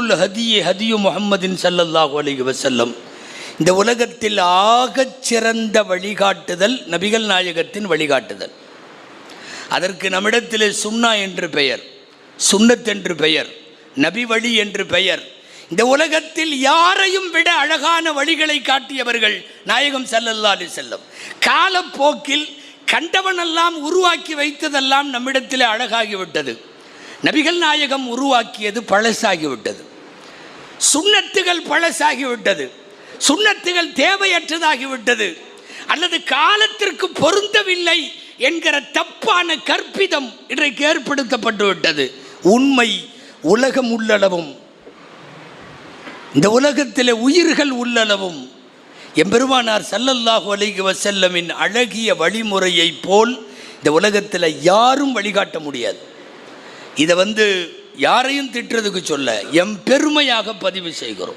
ஹைருல் ஹதியே ஹதியு முஹம்மதின் சல்லல்லாஹு அலைஹி வசல்லம் இந்த உலகத்தில் ஆகச் சிறந்த வழிகாட்டுதல் நபிகள் நாயகத்தின் வழிகாட்டுதல். அதற்கு நம்மிடத்திலே சுன்னா என்று பெயர் சுன்னத் என்று பெயர் நபி வழி என்று பெயர். இந்த உலகத்தில் யாரையும் விட அழகான வழிகளை காட்டியவர்கள் நாயகம் செல்லல்லா அலி செல்லம் காலப்போக்கில் கண்டவனெல்லாம் உருவாக்கி வைத்ததெல்லாம் நம்மிடத்திலே அழகாகிவிட்டது. நபிகள் நாயகம் உருவாக்கியது பழசாகிவிட்டது. சுண்ணத்துகள் பழசாகிவிட்டது. சுண்ணத்துகள் தேவையற்றதாகிவிட்டது. அல்லது காலத்திற்கு பொருந்தவில்லை என்கிற தப்பான கற்பிதம் இன்றைக்கு ஏற்படுத்தப்பட்டுவிட்டது. உண்மை உலகம் உள்ளளவும். இந்த உலகத்தில் உயிர்கள் உள்ளளவும். எம்பெருமானார் சல்லல்லாஹு அலைஹி வசல்லமின் அழகிய வழிமுறையைப் போல் இந்த உலகத்தில் யாரும் வழிகாட்ட முடியாது. இதை வந்து யாரையும் திட்டுறதுக்கு சொல்ல எம் பெருமையாக பதிவு செய்கிறோம்.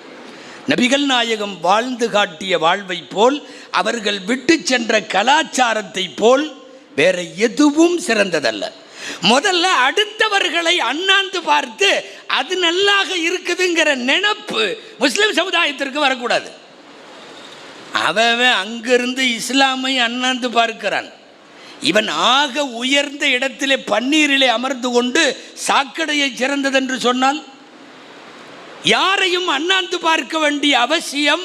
நபிகள் நாயகம் வாழ்ந்து காட்டிய வாழ்வை போல் அவர்கள் விட்டு சென்ற கலாச்சாரத்தை போல் வேற எதுவும் சிறந்ததல்ல. முதல்ல அடுத்தவர்களை அண்ணாந்து பார்த்து அது நல்லாக இருக்குதுங்கிற நினப்பு முஸ்லிம் சமுதாயத்திற்கு வரக்கூடாது. அவன் அங்கிருந்து இஸ்லாமை அண்ணாந்து பார்க்கிறான். இவன் ஆக உயர்ந்த இடத்திலே பன்னீரிலே அமர்ந்து கொண்டு சாக்கடையை சிறந்ததென்று சொன்னால் யாரையும் அண்ணாந்து பார்க்க வேண்டிய அவசியம்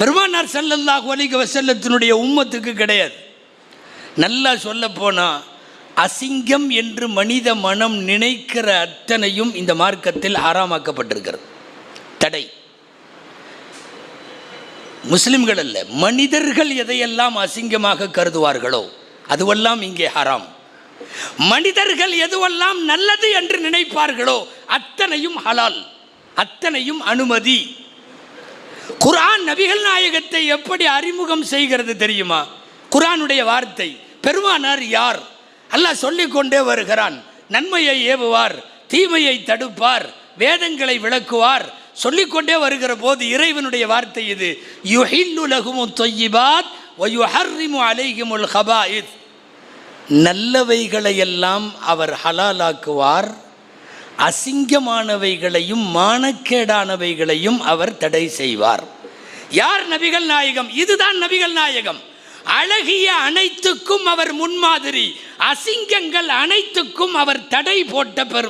பெருமானார் ஸல்லல்லாஹு அலைஹி வசல்லத்தினுடைய உம்மத்துக்கு கிடையாது. நல்லா சொல்ல போனால் அசிங்கம் என்று மனித மனம் நினைக்கிற அத்தனையும் இந்த மார்க்கத்தில் ஆறாமாக்கப்பட்டிருக்கிறது தடை. முஸ்லிம்கள் அல்ல மனிதர்கள் எதையெல்லாம் அசிங்கமாக கருதுவார்களோ அதுவெல்லாம் இங்கே ஹராம். மனிதர்கள் எதுவெல்லாம் நல்லது என்று நினைப்பார்களோ அத்தனையும் ஹலால் அத்தனையும் அனுமதி. குரான் நபிகள் நாயகத்தை எப்படி அறிமுகம் செய்கிறது தெரியுமா? குரானுடைய வார்த்தை பெருமானார் யார்? அல்லாஹ் சொல்லிக்கொண்டே வருகிறான் நன்மையை ஏவுவார் தீமையை தடுப்பார் வேதங்களை விளக்குவார். சொல்லிக்கொண்டே வருகிற போது இறைவனுடைய வார்த்தை இது யுஹின்னு லகுமு தொய்யிபாத் வயுஹர்ரிமு அலைஹிமுல் ஹபாயித் நல்லவைகளையெல்லாம் அவர் ஹலாலாக்குவார். அசிங்கமானவைகளையும் மானக்கேடானவைகளையும் அவர் தடை செய்வார். யார் நபிகள் நாயகம்? இதுதான் நபிகள் நாயகம். அழகிய அனைத்துக்கும் அவர் முன்மாதிரி. அசிங்கங்கள் அனைத்துக்கும் அவர் தடை போட்ட பெரும்.